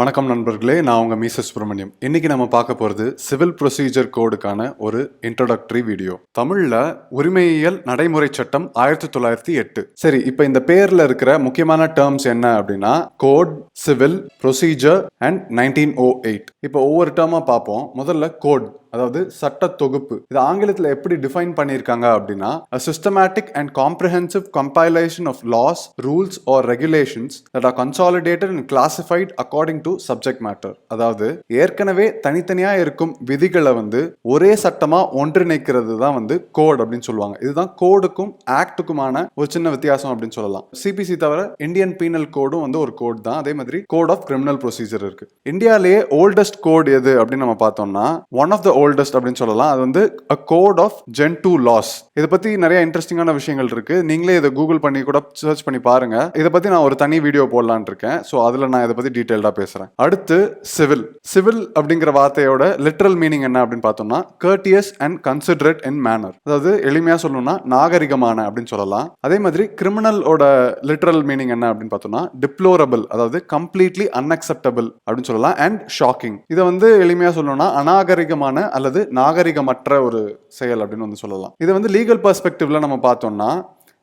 வணக்கம் நண்பர்களே நான் உங்கள் மீச சுப்பிரமணியம். இன்னைக்கு நம்ம பார்க்க போகிறது சிவில் ப்ரொசீஜர் கோடுக்கான ஒரு இன்ட்ரோடக்டரி வீடியோ தமிழில் உரிமையியல் நடைமுறை சட்டம் ஆயிரத்தி தொள்ளாயிரத்தி எட்டு. சரி இப்போ இந்த பேரில் இருக்கிற முக்கியமான டேர்ம்ஸ் என்ன அப்படின்னா code civil procedure and nineteen O eight இப்போ ஒவ்வொரு டேர்மாக பார்ப்போம். முதல்ல கோட் அதாவது சட்ட தொகுப்பு. இது ஆங்கிலத்தில் எப்படி டிஃபைன் பண்ணியிருக்காங்க அப்படின்னா systematic and and compilation of laws rules or regulations regulations or consolidated consolidated and according according subject matter அதாவது ஏற்கனவே தனித்தனியாக இருக்கும் விதிகளை வந்து ஒரே சட்டமாக ஒன்றிணைக்கிறது தான் வந்து கோட் அப்படின்னு சொல்லுவாங்க. இதுதான் கோடுக்கும் ஆக்டுக்குமான ஒரு சின்ன வித்தியாசம் அப்படின்னு சொல்லலாம். சிபிசி தவிர இந்தியன் பீனல் கோடும் வந்து ஒரு கோட் தான். அதே மாதிரி கோட் ஆஃப் கிரிமினல் ப்ரொசீஜர் இருக்கு. இந்தியாலேயே ஓல்டஸ்ட் கோட் எது அப்படின்னு நம்ம பார்த்தோம்னா ஒன் ஆஃப் த ஓல்டஸ்ட் அப்படின்னு சொல்லலாம். அது வந்து a code of Gentoo laws இதை பத்தி நிறைய இன்ட்ரெஸ்டிங்கான விஷயங்கள் இருக்கு. நீங்களே இதை கூகுள் பண்ணி கூட சர்ச் பண்ணி பாருங்க. இதை பத்தி நான் ஒரு தனி வீடியோ போடலான் இருக்கேன். ஸோ அதுல நான் இதை பத்தி டீட்டெயில்டா பேசுறேன். அடுத்து சிவில் சிவில் அப்படிங்கிற வார்த்தையோட லிட்ரல் மீனிங் என்ன அப்படின்னு பார்த்தோம்னா courteous and considerate in manner அதாவது எளிமையா சொல்லணும்னா நாகரிகமான அப்படின்னு சொல்லலாம். அதே மாதிரி கிரிமினலோட லிட்ரல் மீனிங் என்ன அப்படின்னு பார்த்தோம்னா டிப்ளோரபிள் அதாவது கம்ப்ளீட்லி அன்அக்செப்டபிள் அப்படின்னு சொல்லலாம். அண்ட் ஷாக்கிங் இதை வந்து எளிமையா சொல்லணும்னா அநாகரிகமான அல்லது நாகரிகமற்ற ஒரு செயல் அப்படின்னு வந்து சொல்லலாம். இதை வந்து லீகல் பர்ஸ்பெக்டிவ்ல நம்ம பார்த்தோம்னா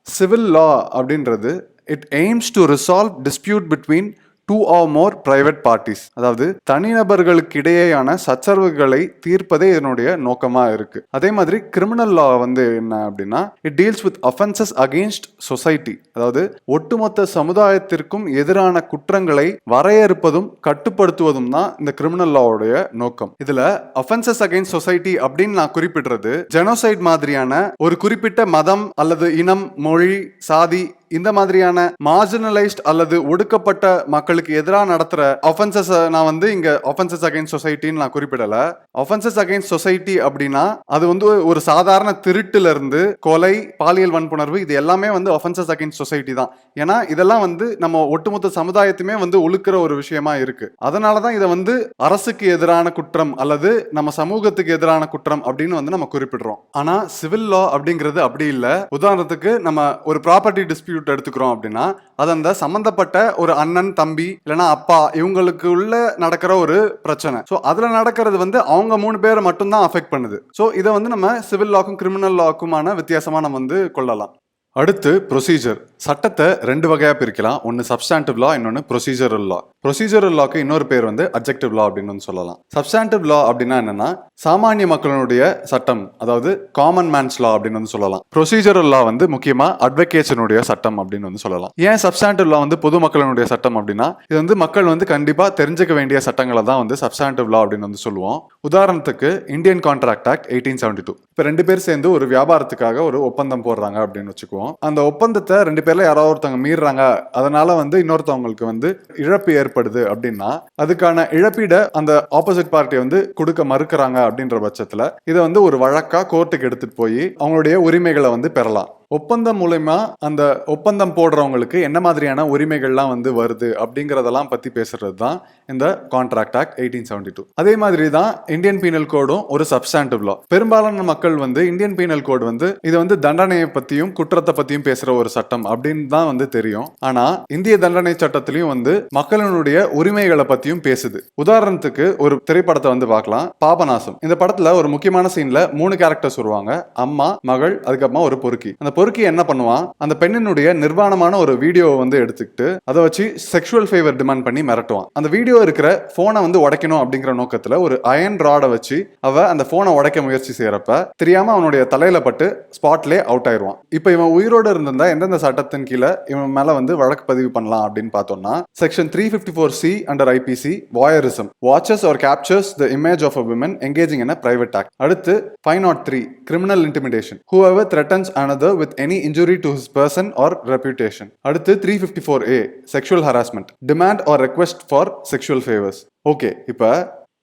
சிவில் லா அப்படின்றது it aims to resolve dispute between two or more private parties அதாவது தனிநபர்களுக்கு இடையேயான சச்சரவுகளை தீர்ப்பதே இதனுடைய நோக்கமா இருக்கு. அதே மாதிரி கிரிமினல் லா வந்து என்ன அப்படின்னா it deals with offences against society அதாவது ஒட்டுமொத்த சமுதாயத்திற்கும் எதிரான குற்றங்களை வரையறுப்பதும் கட்டுப்படுத்துவதும் தான் இந்த கிரிமினல் லாவுடைய நோக்கம். இதுல அஃபென்சஸ் அகெயின்ஸ்ட் சொசைட்டி அப்படின்னு நான் குறிப்பிடுறது ஜெனோசைட் மாதிரியான ஒரு குறிப்பிட்ட மதம் அல்லது இனம் மொழி சாதி இந்த மாதிரியான மார்ஜினலைஸ்ட் அல்லது ஒடுக்கப்பட்ட மக்களுக்கு எதிராக நடத்துற அஃபென்சஸ் நான் வந்து இங்க அஃபென்சஸ் அகைன்ஸ்ட் சொசைட்டின்னு நான் குறிப்பிடல. அஃபென்சஸ் அகைன்ஸ்ட் சொசைட்டி அப்படின்னா அது வந்து ஒரு சாதாரண திருட்டுல இருந்து கொலை பாலியல் வன்புணர்வு இது எல்லாமே வந்து அஃபென்சஸ் அகைன்ஸ்ட் சொசைட்டி தான். ஏன்னா இதெல்லாம் வந்து நம்ம ஒட்டுமொத்த சமுதாயத்துமே வந்து ஒழுக்கிற ஒரு விஷயமா இருக்கு. அதனாலதான் இதை வந்து அரசுக்கு எதிரான குற்றம் அல்லது நம்ம சமூகத்துக்கு எதிரான குற்றம் அப்படின்னு வந்து நம்ம குறிப்பிடுறோம். ஆனா சிவில் லா அப்படிங்கிறது அப்படி இல்லை. உதாரணத்துக்கு நம்ம ஒரு ப்ராப்பர்ட்டி டிஸ்பியூட் டிஸ்பியூட் எடுத்துக்கிறோம் அப்படின்னா அது அந்த சம்மந்தப்பட்ட ஒரு அண்ணன் தம்பி இல்லைன்னா அப்பா இவங்களுக்கு உள்ள நடக்கிற ஒரு பிரச்சனை. ஸோ அதில் நடக்கிறது வந்து அவங்க மூணு பேரை மட்டும்தான் அஃபெக்ட் பண்ணுது. ஸோ இதை வந்து நம்ம சிவில் லாக்கும் கிரிமினல் லாக்குமான வித்தியாசமா நம்ம வந்து கொள்ளலாம். அடுத்து ப்ரொசீஜர் சட்டத்தை ரெண்டு வகையாக பிரிக்கலாம். ஒன்று சப்ஸ்டாண்டிவ் லா இன்னொன்று ப்ரொசீஜரல் லா ப்ரொசீஜரல் லாக்கு இன்னொரு பேர் வந்து அப்ஜெக்டிவ் லா அப்படின்னு வந்து சொல்லலாம். சப்ஸ்டாண்டிவ் லா அப்படின்னா என்னன்னா சாமானிய மக்களுடைய சட்டம் அதாவது காமன் மேன்ஸ் லா அப்படின்னு வந்து சொல்லலாம். ப்ரொசீஜரல் லா வந்து முக்கியமாக அட்வொகேஷனுடைய சட்டம் அப்படின்னு வந்து சொல்லலாம். ஏன் சப்ஸ்டாண்டிவ் லா வந்து பொதுமக்களுடைய சட்டம் அப்படின்னா இது வந்து மக்கள் வந்து கண்டிப்பாக தெரிஞ்சுக்க வேண்டிய சட்டங்களை தான் வந்து சப்ஸ்டாண்டிவ் லா அப்படின்னு வந்து சொல்லுவோம். உதாரணத்துக்கு Indian contract act eighteen seventy two இப்போ ரெண்டு பேர் சேர்ந்து ஒரு வியாபாரத்துக்காக ஒரு ஒப்பந்தம் போடுறாங்க அப்படின்னு வச்சுக்குவோம். அந்த ஒப்பந்தத்தை ரெண்டு பேர்ல யாராவது ஒருத்தவங்க மீறாங்க அதனால வந்து இன்னொருத்தவங்களுக்கு வந்து இழப்பு ஏற்படுது அப்படின்னா அதுக்கான இழப்பீடை அந்த ஆப்போசிட் பார்ட்டி வந்து கொடுக்க மறுக்கிறாங்க அப்படின்ற பட்சத்துல இதை வந்து ஒரு வழக்கா கோர்ட்டுக்கு எடுத்துட்டு போய் அவங்களுடைய உரிமைகளை வந்து பெறலாம். ஒப்பந்தம் மூலயமா அந்த ஒப்பந்தம் போடுறவங்களுக்கு என்ன மாதிரியான உரிமைகள்லாம் வந்து வருது அப்படிங்கிறதெல்லாம் பற்றி பேசுறது தான் இந்த contract act eighteen seventy two அதே மாதிரி தான் இந்தியன் பீனல் கோடும் ஒரு சப்ஸ்டாண்டிவ் லா பெரும்பாலான மக்கள் வந்து இந்தியன் பீனல் கோடு வந்து இது வந்து தண்டனையை பற்றியும் குற்றத்தை பற்றியும் பேசுகிற ஒரு சட்டம் அப்படின்னு தான் வந்து தெரியும். ஆனால் இந்திய தண்டனை சட்டத்திலையும் வந்து மக்களினுடைய உரிமைகளை பற்றியும் பேசுது. உதாரணத்துக்கு ஒரு திரைப்படத்தை வந்து பார்க்கலாம். பாபநாசம். இந்த படத்தில் ஒரு முக்கியமான சீனில் மூணு கேரக்டர்ஸ் வருவாங்க. அம்மா மகள் அதுக்கப்புறமா ஒரு பொறுக்கி. அந்த பொறுக்கி என்ன பண்ணுவான்? அந்த பெண்ணினுடைய நிர்வாணமான ஒரு வீடியோவை வந்து எடுத்துக்கிட்டு அதை வச்சு செக்ஷுவல் ஃபேவர் டிமாண்ட் பண்ணி மிரட்டுவான். அந்த வீடியோ இருக்கிற போனை வந்து உடைக்கணும் அப்படிங்கிற நோக்கத்துல ஒரு அயன் ராடை வச்சு அவ அந்த போனை உடைக்க முயற்சி செய்யறப்ப தெரியாம அவனுடைய தலையில பட்டு ஸ்பாட்லே அவுட் ஆயிருவான் இப்போ இவன் உயிரோடு இருந்திருந்தா எந்தெந்த சட்டத்தின் கீழே இவன் மேல வந்து வழக்கு பதிவு பண்ணலாம் அப்படின்னு பார்த்தோம்னா section three fifty four C under IPC voyeurism watches or captures the image of a women engaging in private act அடுத்து five nought three criminal intimidation whoever threatens with with any injury to his person or reputation அடுத்து three fifty four A sexual harassment demand or request for sexual favours okay இப்போ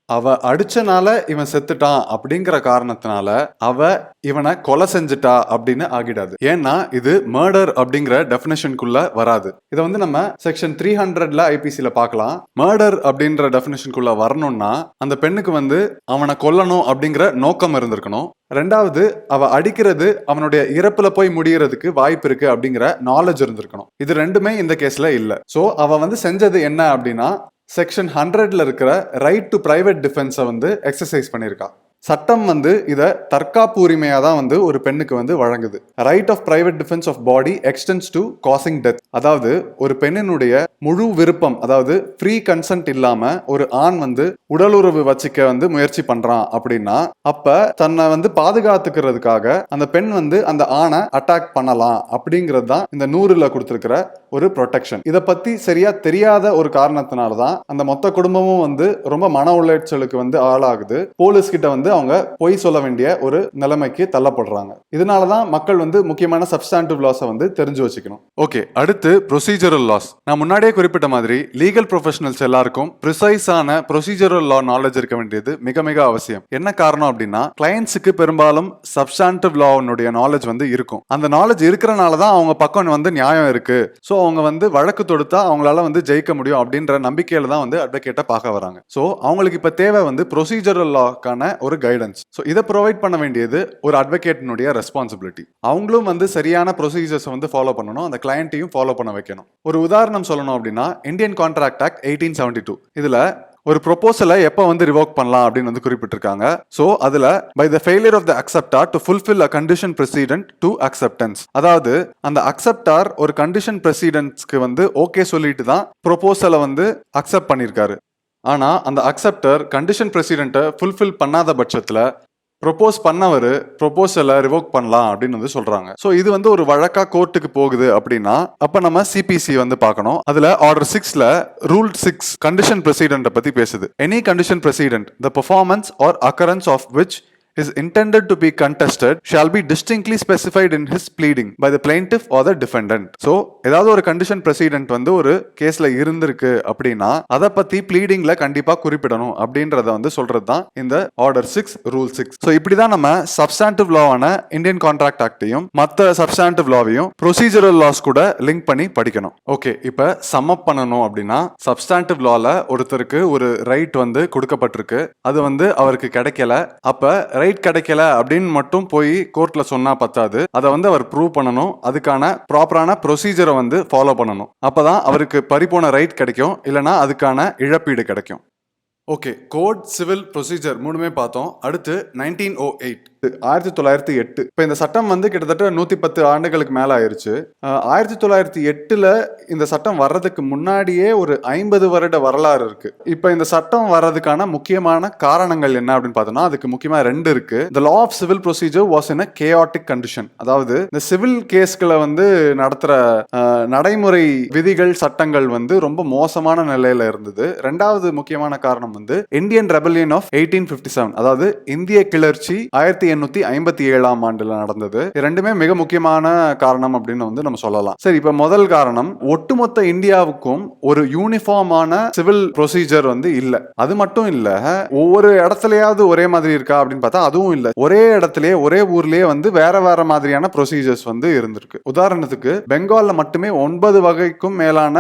அவ அடிச்சனால இவன் செத்துட்டான் அப்படிங்கிற காரணத்தினால அவ இவனை கொலை செஞ்சுட்டா அப்படின்னு ஆகிடாது. ஏன்னா இது மர்டர் அப்படிங்கிற டெபினேஷனுக்குள்ள வராது. இதை வந்து நம்ம செக்ஷன் த்ரீ ஹண்ட்ரட்ல ஐபிசியில பார்க்கலாம். மர்டர் அப்படின்ற டெபினேஷனுக்குள்ள வரணும்னா அந்த பெண்ணுக்கு வந்து அவனை கொல்லணும் அப்படிங்கிற நோக்கம் இருந்திருக்கணும். ரெண்டாவது அவ அடிக்கிறது அவனுடைய இறப்புல போய் முடியறதுக்கு வாய்ப்பு இருக்கு அப்படிங்கிற நாலேஜ் இருந்திருக்கணும். இது ரெண்டுமே இந்த கேஸ்ல இல்ல. சோ அவ வந்து செஞ்சது என்ன அப்படின்னா செக்ஷன் ஹண்ட்ரட்ல இருக்கிற ரைட் டு பிரைவேட் டிஃபென்ஸை வந்து எக்ஸசைஸ் பண்ணியிருக்கா. சட்டம் வந்து இதை தற்காப்பு உரிமையாக தான் வந்து ஒரு பெண்ணுக்கு வந்து வழங்குது. Right of private defence of body extends to causing death அதாவது ஒரு பெண்ணினுடைய முழு விருப்பம் அதாவது ஃப்ரீ கன்சென்ட் இல்லாம ஒரு ஆண் வந்து உடலுறவு வச்சுக்க வந்து முயற்சி பண்றான் அப்படின்னா அப்ப தன்னை வந்து பாதுகாத்துக்கிறதுக்காக அந்த பெண் வந்து அந்த ஆணை அட்டாக் பண்ணலாம் அப்படிங்கிறது தான் இந்த நூறுல கொடுத்துருக்கிற ஒரு ப்ரொடெக்ஷன் இதை பத்தி சரியா தெரியாத ஒரு காரணத்தினால தான் அந்த மொத்த குடும்பமும் வந்து ரொம்ப மன உளைச்சலுக்கு வந்து ஆளாகுது. போலீஸ் கிட்ட வந்து அவங்க பொய் சொல்ல வேண்டிய ஒரு நிலைமைக்கு தள்ளப்படுறாங்க. இதனால தான் மக்கள் வந்து முக்கியமான சப்ஸ்டாண்டிவ் லாஸை வந்து தெரிஞ்சு வச்சுக்கணும். ஓகே அடுத்து ப்ரொசீஜரல் லாஸ் நான் முன்னாடியே குறிப்பிட்ட மாதிரி லீகல் ப்ரொஃபஷனல்ஸ் எல்லாருக்கும் ப்ரிசைஸான ப்ரொசீஜரல் லா நாலேஜ் இருக்க வேண்டியது மிக மிக அவசியம். என்ன காரணம் அப்படின்னா கிளையன்ஸுக்கு பெரும்பாலும் சப்ஸ்டாண்டிவ் லாவுடைய நாலேஜ் வந்து இருக்கும். அந்த நாலேஜ் இருக்கிறனால தான் அவங்க பக்கம் வந்து நியாயம் இருக்கு. ஸோ அவங்க வந்து வழக்கு தொடுத்தா அவங்களால வந்து ஜெயிக்க முடியும் அப்படின்ற நம்பிக்கையில தான் வந்து அட்வொகேட்டை பார்க்க வராங்க. ஸோ அவங்களுக்கு இப்போ தேவை வந்து ப்ரொசீஜரல் லாக்கான ஒரு கைடன்ஸ் ஸோ இதை ப்ரொவைட் பண்ண வேண்டியது ஒரு அட்வொகேட்டினுடைய ரெஸ்பான்சிபிலிட்டி அவங்களும் வந்து சரியான ப்ரொசீஜர்ஸை வந்து ஃபாலோ பண்ணணும். அந்த கிளையண்ட்டையும் ஃபாலோ பண்ண வைக்கணும். ஒரு உதாரணம் சொல்லணும் அப்படின்னா Indian contract act eighteen seventy two இதில் ஒரு ப்ரொபோசலை எப்போ வந்து ரிவோக் பண்ணலாம் அப்படின்னு வந்து குறிப்பிட்டிருக்காங்க. ஸோ அதில் by the failure of the acceptor to fulfil a condition precedent to acceptance அதாவது அந்த அக்செப்டார் ஒரு கண்டிஷன் ப்ரெசிடென்ட்ஸ்க்கு வந்து ஓகே சொல்லிட்டு தான் ப்ரொபோசலை வந்து அக்செப்ட் பண்ணியிருக்காரு ஆனால் அந்த அக்செப்டர் கண்டிஷன் ப்ரெசிடென்ட்டை ஃபுல்ஃபில் பண்ணாத பட்சத்தில் ப்ரொப்போஸ் பண்ணவர் ப்ரொப்போசலை ரிவோக் பண்ணலாம் அப்படின்னு வந்து சொல்றாங்க. ஸோ இது வந்து ஒரு வழக்கா கோர்ட்டுக்கு போகுது அப்படின்னா அப்ப நம்ம சிபிசி வந்து பார்க்கணும். அதுல ஆர்டர் சிக்ஸ்ல ரூல் சிக்ஸ் கண்டிஷன் பிரசிடென்ட் பத்தி பேசுது. Any condition precedent the performance or occurrence of which is intended to be contested shall be distinctly specified in his pleading by the plaintiff or the defendant. So ஏதாவது ஒரு condition president வந்து ஒரு கேஸ்ல இருந்திருக்கு அப்படின்னா அதை பத்தி பிளீடிங்ல கண்டிப்பா குறிப்பிடணும் அப்படின்றத வந்து சொல்றது தான் இந்த order six rule six so இப்படி தான் நம்ம சப்ஸ்டாண்டிவ் லாவான இந்தியன் கான்ட்ராக்ட் ஆக்டையும் மற்ற சப்ஸ்டாண்டிவ் லாவையும் ப்ரொசீஜரல் லாஸ் கூட லிங்க் பண்ணி படிக்கணும். ஓகே இப்போ சம்மப் பண்ணணும் அப்படின்னா சப்ஸ்டாண்டிவ் லால ஒருத்தருக்கு ஒரு ரைட் வந்து கொடுக்கப்பட்டிருக்கு. அது வந்து அவருக்கு கிடைக்கல. அப்ப ரைட் கிடைக்கல அப்படின்னு மட்டும் போய் கோர்ட்ல சொன்னா பத்தாது. அதை வந்து அவர் ப்ரூவ் பண்ணணும். அதுக்கான ப்ராப்பரான ப்ரொசீஜரை வந்து ஃபாலோ பண்ணணும். அப்பதான் அவருக்கு பறிப்போன ரைட் கிடைக்கும். இல்லைன்னா அதுக்கான இழப்பீடு கிடைக்கும். ஓகே கோட் சிவில் ப்ரொசீஜர் மூணுமே பார்த்தோம். அடுத்து நைன்டீன் ஓ எயிட் ஆயிரத்தி தொள்ளாயிரத்தி எட்டு. இப்போ இந்த சட்டம் வந்து கிட்டத்தட்ட நூற்றி பத்து ஆண்டுகளுக்கு மேலே ஆயிடுச்சு ஆயிரத்தி தொள்ளாயிரத்தி எட்டில் இந்த சட்டம் வர்றதுக்கு முன்னாடியே ஒரு ஐம்பது வருட வரலாறு இருக்கு. இப்போ இந்த சட்டம் வர்றதுக்கான முக்கியமான காரணங்கள் என்ன அப்படின்னு பார்த்தோம்னா அதுக்கு முக்கியமாக ரெண்டு இருக்கு. The law of civil procedure was in a chaotic condition அதாவது இந்த சிவில் கேஸ்களை வந்து நடத்துகிற நடைமுறை விதிகள் சட்டங்கள் வந்து ரொம்ப மோசமான நிலையில இருந்தது. ரெண்டாவது முக்கியமான காரணம் வந்து Indian rebellion of eighteen fifty seven அதாவது இந்திய கிளர்ச்சி ஆயிரத்தி எண்ணூத்தி ஐம்பத்தி ஏழாம் ஆண்டுல நடந்தது. ரெண்டுமே மிக முக்கியமான காரணம் அப்படின்னு வந்து நம்ம சொல்லலாம். சரி இப்ப முதல் காரணம் ஒட்டுமொத்த இந்தியாவுக்கும் ஒரு யூனிஃபார்மான சிவில் ப்ரொசீஜர் வந்து இல்ல. அது மட்டும் இல்ல ஒவ்வொரு இடத்துலயாவது ஒரே மாதிரி இருக்கா அப்படின்னு பார்த்தா அதுவும் இல்ல. ஒரே இடத்துலயே ஒரே ஊர்லயே வந்து வேற வேற மாதிரியான ப்ரொசீஜர்ஸ் வந்து இருந்திருக்கு. உதாரணத்துக்கு பெங்கால்ல மட்டுமே ஒன்பது வகைக்கும் மேலான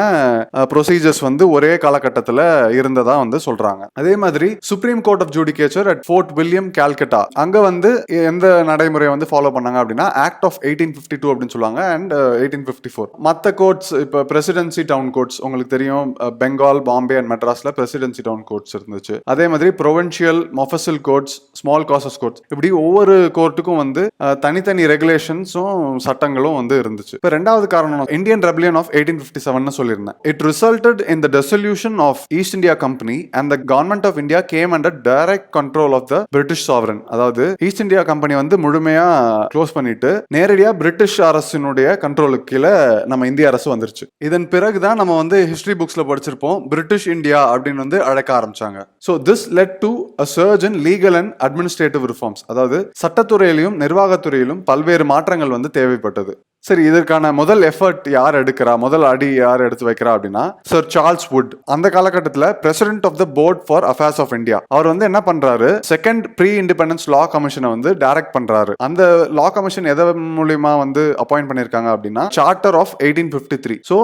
ப்ரொசீஜர்ஸ் வந்து ஒரே காலகட்டத்தில் இருந்ததா வந்து சொல்றாங்க. அதே மாதிரி supreme court of judicature at fort William Calcutta அங்க வந்து எந்த நடைமுறையை வந்து ஃபாலோ பண்ணாங்க அப்படின்னா act of eighteen fifty two அப்படின்னு சொல்லுவாங்க அண்ட் எயிட்டீன் ஃபிஃப்டி ஃபோர் மற்ற கோர்ட்ஸ் இப்போ பிரசிடென்சி டவுன் கோர்ட்ஸ் உங்களுக்கு தெரியும் பெங்கால் பாம்பே அண்ட் மெட்ராஸில் பிரசிடென்சி டவுன் கோர்ட்ஸ் இருந்துச்சு. அதே மாதிரி provincial mofussil courts small causes courts இப்படி ஒவ்வொரு கோர்ட்டுக்கும் வந்து uh, தனித்தனி ரெகுலேஷன்ஸும் சட்டங்களும் வந்து இருந்துச்சு. இப்போ ரெண்டாவது காரணம் Indian rebellion of eighteen fifty seven சொல்லியிருந்தேன். It resulted in the dissolution of East India Company and the government of India came under direct control of the British sovereign அதாவது ஈஸ்ட் இந்தியா கம்பெனி வந்து முழுமையா close பண்ணிட்டு நேரடியா British அரசினுடைய கண்ட்ரோலுக்கு கீழே நம்ம இந்திய அரசு வந்துருச்சு. இதன் பிறகு தான் நம்ம வந்து ஹிஸ்டரி புக்ஸ்ல படிச்சிருப்போம் பிரிட்டிஷ் இந்தியா அப்படின்னு வந்து அழைக்க ஆரம்பிச்சாங்க. So this led to a surge in legal and administrative reforms அதாவது சட்டத்துறையிலும் நிர்வாகத்துறையிலும் பல்வேறு மாற்றங்கள் வந்து தேவைப்பட்டது. சரி இதற்கான முதல் எஃபர்ட் யார் எடுக்கிறா? முதல் அடி யார் எடுத்து வைக்கிறா அப்படின்னா சர் சார்ல்ஸ் வுட் அந்த காலகட்டத்தில் president of the board for affairs of India அவர் வந்து என்ன பண்றாரு? செகண்ட் ப்ரீ இண்டிபெண்டன்ஸ் லா கமிஷனை வந்து டைரக்ட் பண்றாரு. அந்த லா கமிஷன் எதை மூலியமா வந்து அப்பாயிண்ட் பண்ணியிருக்காங்க அப்படின்னா charter of eighteen fifty three so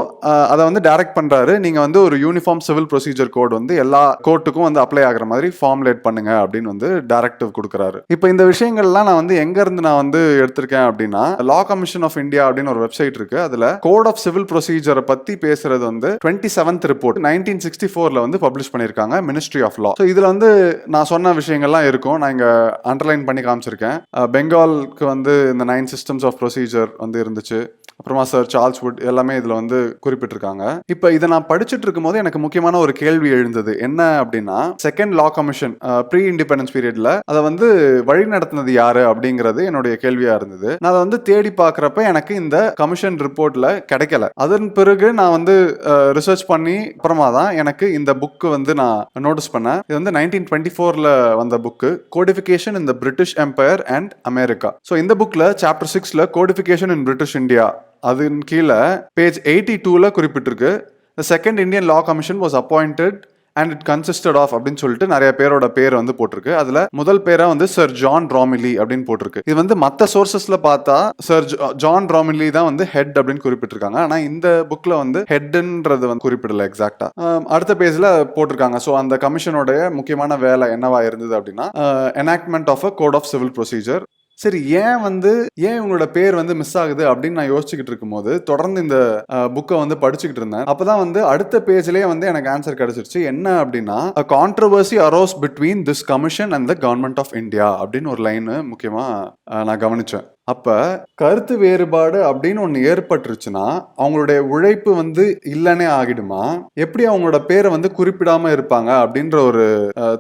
அதை வந்து டைரக்ட் பண்றாரு. நீங்க வந்து ஒரு யூனிஃபார்ம் சிவில் ப்ரொசீஜர் கோட் வந்து எல்லா கோர்ட்டுக்கும் வந்து அப்ளை ஆகுற மாதிரி ஃபார்முலேட் பண்ணுங்க அப்படின்னு வந்து டைரக்டிவ் கொடுக்குறாரு. இப்போ இந்த விஷயங்கள்லாம் நான் வந்து எங்க இருந்து நான் வந்து எடுத்திருக்கேன் அப்படின்னா லா கமிஷன் ஆஃப் இந்தியா அப்படின்னு ஒரு வெப்சைட் இருக்கு. அதுல கோட் ஆஃப் சிவில் ப்ரொசீஜரை பத்தி பேசுறது வந்து twenty seventh report nineteen sixty ஃபோர்ல வந்து பப்ளிஷ் பண்ணியிருக்காங்க மினிஸ்ட்ரி ஆஃப் லா ஸோ இதுல வந்து நான் சொன்ன விஷயங்கள்லாம் இருக்கும். நான் இங்க அண்டர்லைன் பண்ணி காமிச்சிருக்கேன். பெங்கால்க்கு பெங்காலுக்கு வந்து இந்த நைன் சிஸ்டம்ஸ் ஆஃப் ப்ரொசீஜர் வந்து இருந்துச்சு. அப்புறமா சார் சார்ல்ஸ் வுட் எல்லாமே இதில் வந்து குறிப்பிட்டிருக்காங்க. இப்போ இதை நான் படிச்சுட்டு இருக்கும்போது எனக்கு முக்கியமான ஒரு கேள்வி எழுந்தது. என்ன அப்படின்னா second law commission pre independence பீரியட்ல அதை வந்து வழி நடத்தினது யாரு அப்படிங்கிறது என்னுடைய கேள்வியா இருந்தது. நான் அதை வந்து தேடி பார்க்குறப்ப எனக்கு இந்த கமிஷன் ரிப்போர்ட்ல கிடைக்கல. அதன் பிறகு நான் வந்து ரிசர்ச் பண்ணி அப்புறமா தான் எனக்கு இந்த புக்கு வந்து நான் நோட்டீஸ் பண்ணேன். இது வந்து நைன்டீன் டுவெண்ட்டி ஃபோர்ல வந்த புக்கு கோடிஃபிகேஷன் இந்த British empire and America so இந்த புக்ல சாப்டர் சிக்ஸ்ல கோடிஃபிகேஷன் இன் பிரிட்டிஷ் இந்தியா அதன் கீழே பேஜ் எயிட்டி டூவில் குறிப்பிட்டிருக்கு. The second Indian law commission was appointed and it consisted of அப்படின்னு சொல்லிட்டு நிறைய பேரோட பேர் வந்து போட்டிருக்கு. அதுல முதல் பேரா வந்து சர் ஜான் ராமிலி அப்படின்னு போட்டிருக்கு. இது வந்து மற்ற சோர்சஸ்ல பார்த்தா சர் ஜான் ராமிலி தான் வந்து ஹெட் அப்படின்னு குறிப்பிட்டிருக்காங்க. ஆனா இந்த புக்ல வந்து ஹெட்ன்றது வந்து குறிப்பிடல எக்ஸாக்டா அடுத்த பேஜ்ல போட்டிருக்காங்க. ஸோ அந்த கமிஷனுடைய முக்கியமான வேலை என்னவா இருந்தது அப்படின்னா enactment of a code of civil procedure சரி ஏன் வந்து ஏன் இவங்களோட பேர் வந்து மிஸ் ஆகுது அப்படின்னு நான் யோசிச்சுக்கிட்டு இருக்கும்போது தொடர்ந்து இந்த புக்கை வந்து படிச்சுக்கிட்டு இருந்தேன். அப்பதான் வந்து அடுத்த பேஜ்லயே வந்து எனக்கு ஆன்சர் கிடைச்சிருச்சு. என்ன அப்படின்னா controversy arose between this commission and the government of India அப்படின்னு ஒரு லைன் முக்கியமா நான் கவனிச்சேன். அப்ப கருத்து வேறுபாடு அப்படின்னு ஒன்று ஏற்பட்டுருச்சுன்னா அவங்களுடைய உழைப்பு வந்து இல்லைன்னே ஆகிடுமா? எப்படி அவங்களோட பேரை வந்து குறிப்பிடாம இருப்பாங்க அப்படின்ற ஒரு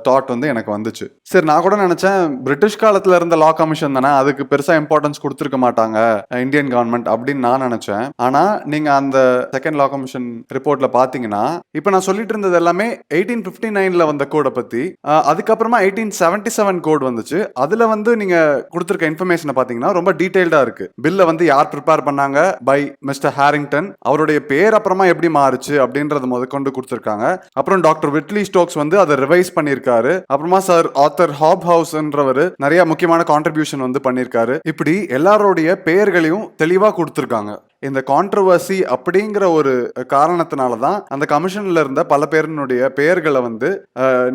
தாட் வந்து எனக்கு வந்துச்சு. சரி நான் கூட நினைச்சேன் பிரிட்டிஷ் காலத்துல இருந்த லா கமிஷன் தானே அதுக்கு பெருசா இம்பார்ட்டன்ஸ் கொடுத்துருக்க மாட்டாங்க இந்தியன் கவர்மெண்ட் அப்படின்னு நான் நினைச்சேன். ஆனா நீங்க அந்த செகண்ட் லா கமிஷன் ரிப்போர்ட்ல பாத்தீங்கன்னா இப்ப நான் சொல்லிட்டு இருந்தது எல்லாமே எயிட்டீன் பிப்டி நைன்ல வந்த கோடை பத்தி. அதுக்கப்புறமா எயிட்டீன் செவன்டி செவன் கோட் வந்துச்சு. அதுல வந்து நீங்க கொடுத்துருக்க இன்ஃபர்மேஷனை பாத்தீங்கன்னா ரொம்ப டீடைல்டா இருக்கு. பில்ல வந்து யார் ப்ரிப்பேர் பண்ணாங்க? By mister Harrington. அவருடைய பேர் அப்புறமா எப்படி மாறுச்சு அப்படின்றத முதற்கொண்டு கொடுத்துருக்காங்க. அப்புறம் டாக்டர் விட்லி ஸ்டோக்ஸ் வந்து அதை ரிவைஸ் பண்ணியிருக்காரு. அப்புறமா சார் ஆத்தர் ஹாப் ஹவுஸ்ன்றவர் நிறைய முக்கியமான கான்ட்ரிபியூஷன் வந்து பண்ணியிருக்காரு. இப்படி எல்லாருடைய பெயர்களையும் தெளிவா கொடுத்துருக்காங்க. இந்த கான்ட்ரவர்சி அப்படிங்கிற ஒரு காரணத்தினால தான் அந்த கமிஷன்ல இருந்த பல பேரினுடைய பெயர்களை வந்து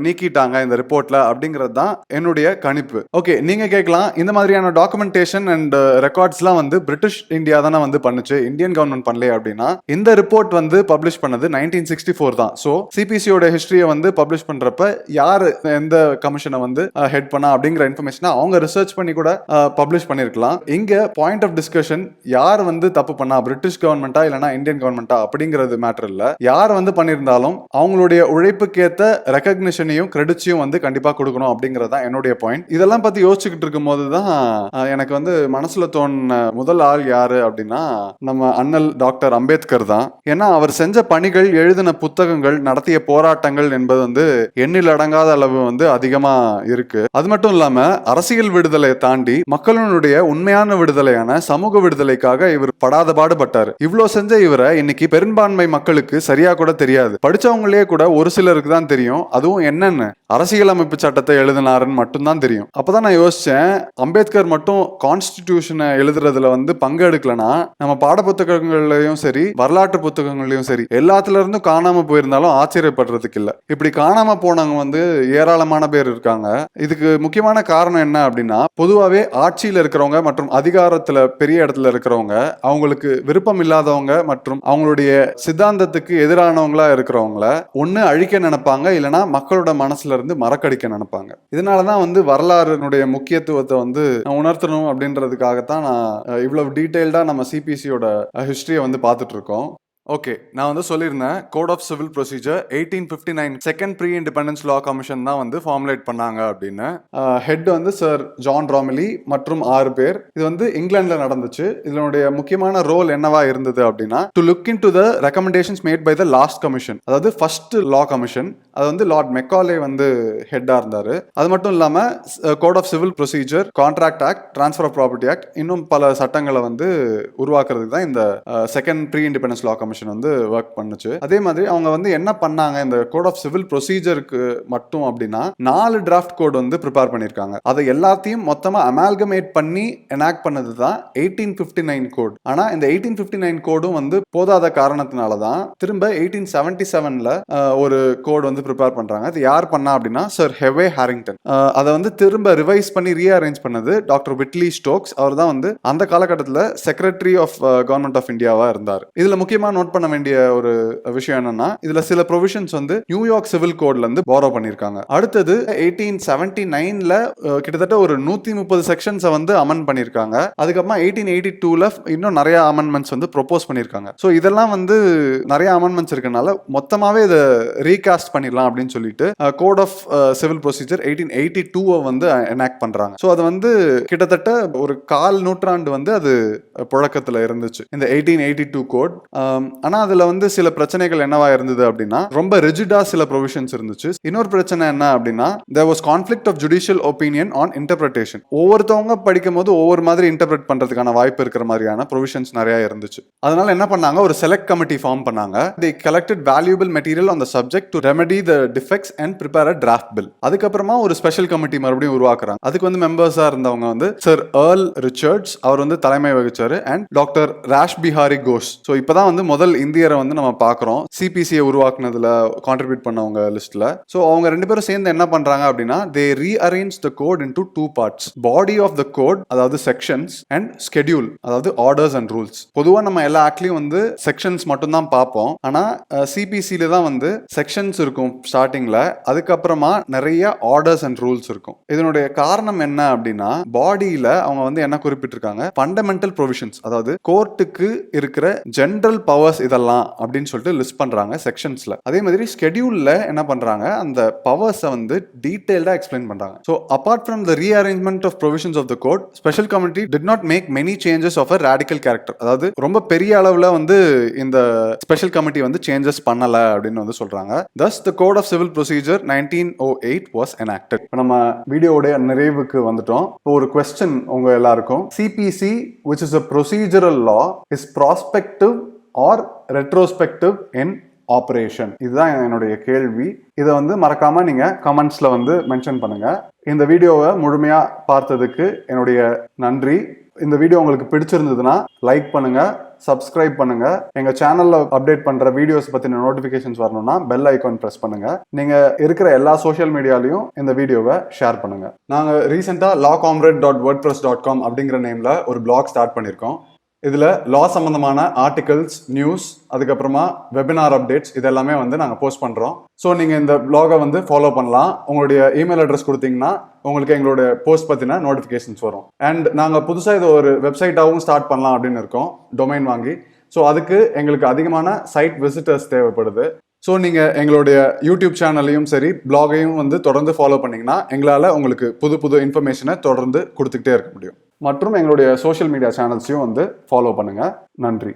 நீக்கிட்டாங்க இந்த ரிப்போர்ட்ல அப்படிங்கிறது தான் என்னுடைய கணிப்பு. ஓகே நீங்க கேட்கலாம் இந்த மாதிரியான டாக்குமெண்டேஷன் அண்ட் ரெக்கார்ட்ஸ்லாம் வந்து பிரிட்டிஷ் இந்தியா தானே வந்து பண்ணுச்சு? இந்தியன் கவர்மெண்ட் பண்ணலையே அப்படின்னா இந்த ரிப்போர்ட் வந்து பப்ளிஷ் பண்ணது நைன்டீன் சிக்ஸ்டி ஃபோர் தான் ஸோ சிபிசியோட ஹிஸ்டரியை வந்து பப்ளிஷ் பண்றப்ப யார் எந்த கமிஷனை வந்து ஹெட் பண்ணா அப்படிங்கிற இன்ஃபர்மேஷனை அவங்க ரிசர்ச் பண்ணி கூட பப்ளிஷ் பண்ணிருக்கலாம். இங்க பாயிண்ட் ஆஃப் டிஸ்கஷன் யார் வந்து தப்பு பண்ணா பிரிட்டிஷ் கவர்மெண்ட்டா இல்லைனா இந்தியன் கவர்மெண்ட்டா அப்படிங்கிறது மேட்டர் இல்ல. யார் வந்து பண்ணியிருந்தாலும் அவங்களுடைய உழைப்புக்கேத்த ரெக்கக்னிஷனையும் கிரெடிட்ஸையும் வந்து கண்டிப்பா கொடுக்கணும் அப்படிங்கிறது தான் என்னுடைய பாயிண்ட் இதெல்லாம் பத்தி யோசிச்சுக்கிட்டு இருக்கும்போது தான் எனக்கு வந்து மனசுல தோணுன முதல் ஆள் யாரு அப்படின்னா நம்ம அண்ணல் டாக்டர் அம்பேத்கர் தான். ஏன்னா அவர் செஞ்ச பணிகள் எழுதின புத்தகங்கள் நடத்திய போராட்டங்கள் என்பது வந்து எண்ணில் அடங்காத அளவு வந்து அதிகமா இருக்கு. அது மட்டும் இல்லாம அரசியல் விடுதலை தாண்டி மக்களினுடைய உண்மையான விடுதலையான சமூக விடுதலைக்காக இவர் படாத பாடுபட்டாரு. இவ்வளவு செஞ்ச இவரை இன்னைக்கு பெரும்பான்மை மக்களுக்கு சரியா கூட தெரியாது. படிச்சவங்களே கூட ஒரு சிலருக்கு தான் தெரியும். அதுவும் என்னென்ன? அரசியலமைப்பு சட்டத்தை எழுதினாருன்னு மட்டும்தான் தெரியும். அப்பதான் நான் யோசிச்சேன் அம்பேத்கர் மட்டும் கான்ஸ்டிடியூஷனை எழுதுறதுல வந்து பங்கெடுக்கலனா நம்ம பாட புத்தகங்கள்லயும் சரி வரலாற்று புத்தகங்கள்லயும் சரி எல்லாத்துல இருந்தும் காணாம போயிருந்தாலும் ஆச்சரியப்படுறதுக்கு இல்ல. இப்படி காணாம போனவங்க வந்து ஏராளமான பேர் இருக்காங்க. இதுக்கு முக்கியமான காரணம் என்ன அப்படின்னா பொதுவாகவே ஆட்சியில் இருக்கிறவங்க மற்றும் அதிகாரத்துல பெரிய இடத்துல இருக்கிறவங்க அவங்களுக்கு விருப்பம் இல்லாதவங்க மற்றும் அவங்களுடைய சித்தாந்தத்துக்கு எதிரானவங்களா இருக்கிறவங்கள ஒன்று அழிக்க நினைப்பாங்க இல்லைன்னா மக்களோட மனசுல இருந்து மறக்கடிக்க நினைப்பாங்க. இதனாலதான் வந்து வரலாறுனுடைய முக்கியத்துவத்தை வந்து உணர்த்தணும் அப்படின்றதுக்காகத்தான் நான் இவ்வளவு டீட்டெயில்டா நம்ம சிபிசியோட ஹிஸ்டரியை வந்து பார்த்துட்டு இருக்கோம். ஓகே நான் வந்து சொல்லியிருந்தேன் code of civil procedure eighteen fifty nine second pre independence law commission தான் வந்து ஃபார்முலேட் பண்ணாங்க அப்படின்னு. ஹெட் வந்து சார் ஜான் ராமிலி மற்றும் ஆறு பேர். இது வந்து இங்கிலாந்துல நடந்துச்சு. இதனுடைய முக்கியமான ரோல் என்னவா இருந்தது அப்படின்னா to look in to the recommendations made by the last commission அதாவது ஃபர்ஸ்ட் லா கமிஷன் அது வந்து லார்ட் மெக்காலே வந்து ஹெட்டா இருந்தார். அது மட்டும் இல்லாம code of civil procedure contract act transfer of property act இன்னும் பல சட்டங்களை வந்து உருவாக்குறதுக்கு தான் இந்த second pre independence law commission commission வந்து ஒர்க் பண்ணுச்சு. அதே மாதிரி அவங்க வந்து என்ன பண்ணாங்க இந்த கோட் ஆஃப் சிவில் ப்ரொசீஜருக்கு மட்டும் அப்படின்னா நாலு டிராஃப்ட் கோட் வந்து ப்ரிப்பேர் பண்ணியிருக்காங்க அதை எல்லாத்தையும் மொத்தமாக அமால்கமேட் பண்ணி எனாக்ட் பண்ணது தான் எயிட்டீன் ஃபிஃப்டி நைன் கோட் ஆனால் இந்த எயிட்டீன் ஃபிஃப்டி நைன் கோடும் வந்து போதாத காரணத்தினால தான் திரும்ப எயிட்டீன் செவன்டி செவனில் ஒரு கோட் வந்து ப்ரிப்பேர் பண்ணுறாங்க அது யார் பண்ணா அப்படின்னா சார் ஹெவே ஹாரிங்டன் அதை வந்து திரும்ப ரிவைஸ் பண்ணி ரீஅரேஞ்ச் பண்ணது டாக்டர் விட்லி ஸ்டோக்ஸ் அவர் தான் வந்து அந்த காலகட்டத்தில் செக்ரட்டரி ஆஃப் கவர்மெண்ட் ஆஃப் இந்தியாவாக இருந்தார். இதில் முக்கியமாக நோட் பண்ண வேண்டிய ஒரு விஷயம் என்னன்னா இதில் சில ப்ரொவிஷன்ஸ் வந்து நியூயார்க் சிவில் கோட்ல இருந்து பாரோ பண்ணியிருக்காங்க அடுத்தது எயிட்டீன் செவன்டி நைன்ல கிட்டத்தட்ட ஒரு நூற்றி முப்பது செக்ஷன்ஸை வந்து அமெண்ட் பண்ணியிருக்காங்க அதுக்கப்புறமா எயிட்டீன் எயிட்டி டூல இன்னும் நிறைய அமெண்ட்மெண்ட்ஸ் வந்து ப்ரொப்போஸ் பண்ணியிருக்காங்க ஸோ இதெல்லாம் வந்து நிறைய அமெண்ட்மெண்ட்ஸ் இருக்கனால மொத்தமாகவே இதை ரீகாஸ்ட் பண்ணிடலாம் அப்படின்னு சொல்லிட்டு code of civil procedure eighteen eighty டூவை வந்து எனாக்ட் பண்ணுறாங்க ஸோ அது வந்து கிட்டத்தட்ட ஒரு கால் நூற்றாண்டு வந்து அது புழக்கத்தில் இருந்துச்சு. இந்த எயிட்டீன் எயிட்டி டூ கோட் ஆனால் அதில் வந்து சில பிரச்சனைகள் என்னவா இருந்தது அப்படின்னா ரொம்ப ரிஜிடா சில ப்ரொவிஷன்ஸ் இருந்துச்சு. இன்னொரு பிரச்சனை என்ன அப்படின்னா there was conflict of judicial opinion on interpretation ஒவ்வொருத்தவங்க படிக்கும் போது ஒவ்வொரு மாதிரி இன்டர்பிரட் பண்ணுறதுக்கான வாய்ப்பு இருக்கிற மாதிரியான ப்ரொவிஷன்ஸ் நிறையா இருந்துச்சு. அதனால என்ன பண்ணாங்க? ஒரு செலக்ட் கமிட்டி ஃபார்ம் பண்ணாங்க. They collected valuable material on the subject to remedy the defects and prepare a draft bill அதுக்கப்புறமா ஒரு ஸ்பெஷல் கமிட்டி மறுபடியும் உருவாக்குறாங்க. அதுக்கு வந்து மெம்பர்ஸாக இருந்தவங்க வந்து சர் ஏர்ல் ரிச்சர்ட்ஸ் அவர் வந்து தலைமை வகிச்சார் and doctor Rash Behari Ghosh so இப்பதான் வந்து முதல் இந்தியரை வந்து நம்ம பார்க்குறோம். சிபிசியை உருவாக்குனதுல கான்ட்ரிபியூட் பண்ணவங்க லிஸ்ட்ல ஸோ அவங்க ரெண்டு பேரும் சேர்ந்து என்ன பண்றாங்க அப்படின்னா they rearrange the code in to parts parts body of the code sections and schedule அதாவது ஆர்டர்ஸ் அண்ட் ரூல்ஸ் பொதுவாக நம்ம எல்லா ஆக்ட்லையும் வந்து செக்ஷன்ஸ் மட்டும் தான் பார்ப்போம் ஆனால் சிபிசியில தான் வந்து செக்ஷன்ஸ் இருக்கும் ஸ்டார்டிங்ல அதுக்கப்புறமா நிறைய ஆர்டர்ஸ் அண்ட் ரூல்ஸ் இருக்கும். இதனுடைய காரணம் என்ன அப்படின்னா பாடியில அவங்க வந்து என்ன குறிப்பிட்டிருக்காங்க? ஃபண்டமெண்டல் ப்ரொவிஷன்ஸ் அதாவது கோர்ட்டுக்கு இருக்கிற ஜென்ரல் பவர்ஸ் இதெல்லாம் அப்படின்னு சொல்லிட்டு லிஸ்ட் பண்றாங்க செக்ஷன்ஸ்ல அதே மாதிரி ஸ்கெடியூலில் என்ன பண்றாங்க? அந்த பவர்ஸை வந்து டீட்டெயில்டாக எக்ஸ்பிளைன் பண்றாங்க. So apart from the rearrangement of provisions of the code special committee did not make many changes of a radical character அதாவது ரொம்ப பெரிய அளவில் வந்து இந்த ஸ்பெஷல் கமிட்டி வந்து சேஞ்சஸ் பண்ணல அப்படின்னு வந்து சொல்றாங்க. Thus the code of civil procedure nineteen O eight was enacted. இப்போ நம்ம வீடியோவுடைய நிறைவுக்கு வந்துட்டோம். இப்போ ஒரு கொஸ்டின் உங்க எல்லாருக்கும். CPC which is a procedural law is prospective or retrospective in operation இதுதான் என்னுடைய கேள்வி. இதை வந்து மறக்காம நீங்க கமெண்ட்ஸ்ல வந்து மென்ஷன் பண்ணுங்க. இந்த வீடியோவை முழுமையா பார்த்ததுக்கு என்னுடைய நன்றி. இந்த வீடியோ உங்களுக்கு பிடிச்சிருந்ததுன்னா லைக் பண்ணுங்க சப்ஸ்கிரைப் பண்ணுங்க. எங்க சேனல்ல அப்டேட் பண்ற வீடியோஸ் பத்தின நோட்டிபிகேஷன்ஸ் வரணும்னா பெல் ஐக்கான் பிரஸ் பண்ணுங்க. நீங்க இருக்கிற எல்லா சோஷியல் மீடியாலையும் இந்த வீடியோவை ஷேர் பண்ணுங்க. நாங்க ரீசெண்டா law comrade dot word dot com அப்படிங்கிற நேம்ல ஒரு பிளாக் ஸ்டார்ட் பண்ணியிருக்கோம் இதில் லா சம்மந்தமான ஆர்டிகல்ஸ் நியூஸ் அதுக்கப்புறமா வெபினார் அப்டேட்ஸ் இதெல்லாமே வந்து நாங்கள் போஸ்ட் பண்ணுறோம் ஸோ நீங்கள் இந்த பிளாகை வந்து ஃபாலோ பண்ணலாம். உங்களுடைய இமெயில் அட்ரஸ் கொடுத்தீங்கன்னா உங்களுக்கு எங்களுடைய போஸ்ட் பற்றின நோட்டிஃபிகேஷன்ஸ் வரும். அண்ட் நாங்கள் புதுசாக இது ஒரு வெப்சைட்டாகவும் ஸ்டார்ட் பண்ணலாம் அப்படின்னு இருக்கோம் டொமைன் வாங்கி. ஸோ அதுக்கு எங்களுக்கு அதிகமான சைட் விசிட்டர்ஸ் தேவைப்படுது. ஸோ நீங்கள் எங்களுடைய யூடியூப் சேனலையும் சரி பிளாகையும் வந்து தொடர்ந்து ஃபாலோ பண்ணிங்கன்னா எங்களால் உங்களுக்கு புது புது இன்ஃபர்மேஷனை தொடர்ந்து கொடுத்துக்கிட்டே இருக்க முடியும். மற்றும் எங்களுடைய சோஷியல் மீடியா சேனல்ஸையும் வந்து ஃபாலோ பண்ணுங்கள் நன்றி.